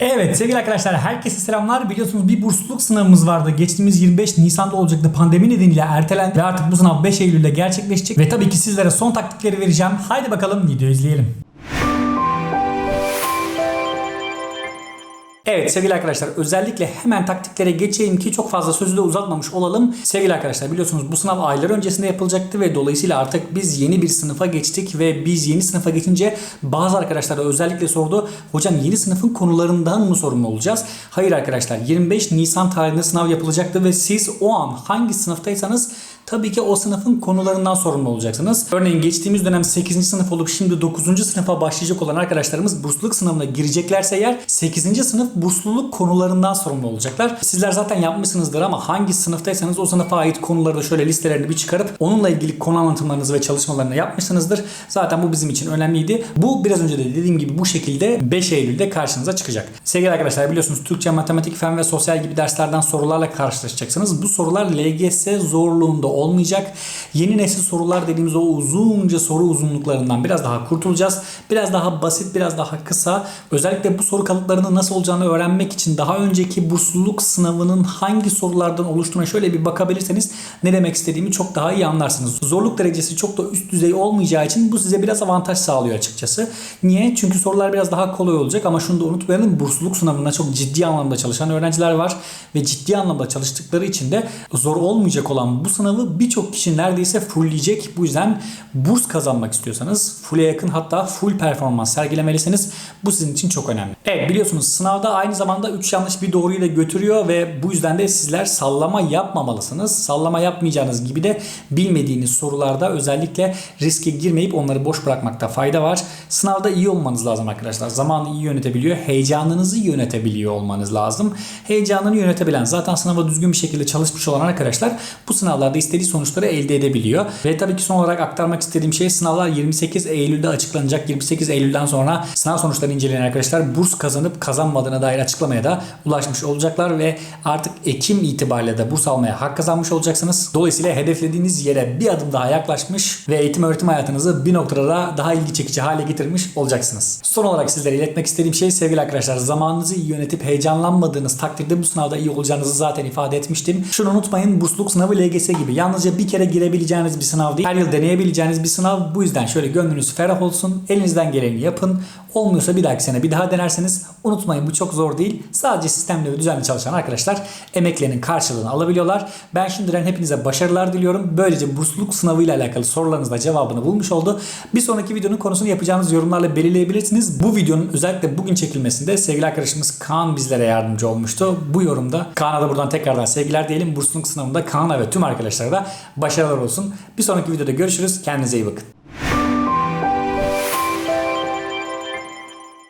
Evet sevgili arkadaşlar herkese selamlar. Biliyorsunuz bir bursluluk sınavımız vardı. Geçtiğimiz 25 Nisan'da olacaktı. Pandemi nedeniyle ertelendi ve artık bu sınav 5 Eylül'de gerçekleşecek. Ve tabii ki sizlere son taktikleri vereceğim. Haydi bakalım video izleyelim. Evet sevgili arkadaşlar özellikle hemen taktiklere geçeyim ki çok fazla sözü de uzatmamış olalım. Sevgili arkadaşlar biliyorsunuz bu sınav aylar öncesinde yapılacaktı ve dolayısıyla artık biz yeni bir sınıfa geçtik ve biz yeni sınıfa geçince bazı arkadaşlar da özellikle sordu. Hocam yeni sınıfın konularından mı sorumlu olacağız? Hayır arkadaşlar 25 Nisan tarihinde sınav yapılacaktı ve siz o an hangi sınıftaysanız tabii ki o sınıfın konularından sorumlu olacaksınız. Örneğin geçtiğimiz dönem 8. sınıf olup şimdi 9. sınıfa başlayacak olan arkadaşlarımız bursluluk sınavına gireceklerse eğer 8. sınıf bursluluk konularından sorumlu olacaklar. Sizler zaten yapmışsınızdır ama hangi sınıftaysanız o sınıfa ait konuları da şöyle listelerini bir çıkarıp onunla ilgili konu anlatımlarınızı ve çalışmalarını yapmışsınızdır. Zaten bu bizim için önemliydi. Bu biraz önce de dediğim gibi bu şekilde 5 Eylül'de karşınıza çıkacak. Sevgili arkadaşlar biliyorsunuz Türkçe, matematik, fen ve sosyal gibi derslerden sorularla karşılaşacaksınız. Bu sorular LGS zorluğunda olmayacak. Yeni nesil sorular dediğimiz o uzunca soru uzunluklarından biraz daha kurtulacağız. Biraz daha basit, biraz daha kısa. Özellikle bu soru kalıplarının nasıl olacağını öğrenmek için daha önceki bursluluk sınavının hangi sorulardan oluştuğuna şöyle bir bakabilirseniz ne demek istediğimi çok daha iyi anlarsınız. Zorluk derecesi çok da üst düzey olmayacağı için bu size biraz avantaj sağlıyor açıkçası. Niye? Çünkü sorular biraz daha kolay olacak ama şunu da unutmayalım. Bursluluk sınavında çok ciddi anlamda çalışan öğrenciler var ve ciddi anlamda çalıştıkları için de zor olmayacak olan bu sınavı birçok kişi neredeyse fullleyecek. Bu yüzden burs kazanmak istiyorsanız full'e yakın hatta full performans sergilemelisiniz. Bu sizin için çok önemli. Evet biliyorsunuz sınavda aynı zamanda 3 yanlış bir doğruyu da götürüyor ve bu yüzden de sizler sallama yapmamalısınız. Sallama yapmayacağınız gibi de bilmediğiniz sorularda özellikle riske girmeyip onları boş bırakmakta fayda var. Sınavda iyi olmanız lazım arkadaşlar. Zamanı iyi yönetebiliyor. Heyecanınızı yönetebiliyor olmanız lazım. Heyecanını yönetebilen zaten sınava düzgün bir şekilde çalışmış olan arkadaşlar bu sınavlarda istediği sonuçları elde edebiliyor. Ve tabii ki son olarak aktarmak istediğim şey sınavlar 28 Eylül'de açıklanacak. 28 Eylül'den sonra sınav sonuçlarını inceleyen arkadaşlar burs kazanıp kazanmadığına dair açıklamaya da ulaşmış olacaklar ve artık Ekim itibariyle de burs almaya hak kazanmış olacaksınız. Dolayısıyla hedeflediğiniz yere bir adım daha yaklaşmış ve eğitim öğretim hayatınızı bir noktada da daha ilgi çekici hale getirmiş olacaksınız. Son olarak sizlere iletmek istediğim şey sevgili arkadaşlar zamanınızı iyi yönetip heyecanlanmadığınız takdirde bu sınavda iyi olacağınızı zaten ifade etmiştim. Şunu unutmayın bursluluk sınavı LGS gibi yalnızca bir kere girebileceğiniz bir sınav değil. Her yıl deneyebileceğiniz bir sınav. Bu yüzden şöyle gönlünüz ferah olsun. Elinizden geleni yapın. Olmuyorsa bir dahaki sene bir daha denerseniz unutmayın bu çok zor değil. Sadece sistemli ve düzenli çalışan arkadaşlar emeklerinin karşılığını alabiliyorlar. Ben şimdiden hepinize başarılar diliyorum. Böylece bursluluk sınavı ile alakalı sorularınızda cevabını bulmuş oldu. Bir sonraki videonun konusunu yapacağınız yorumlarla belirleyebilirsiniz. Bu videonun özellikle bugün çekilmesinde sevgili arkadaşımız Kaan bizlere yardımcı olmuştu. Bu yorumda Kaan'a da buradan tekrardan sevgiler diyelim. Bursluluk sınavında Kaan'a ve tüm arkadaşlara da başarılar olsun. Bir sonraki videoda görüşürüz. Kendinize iyi bakın.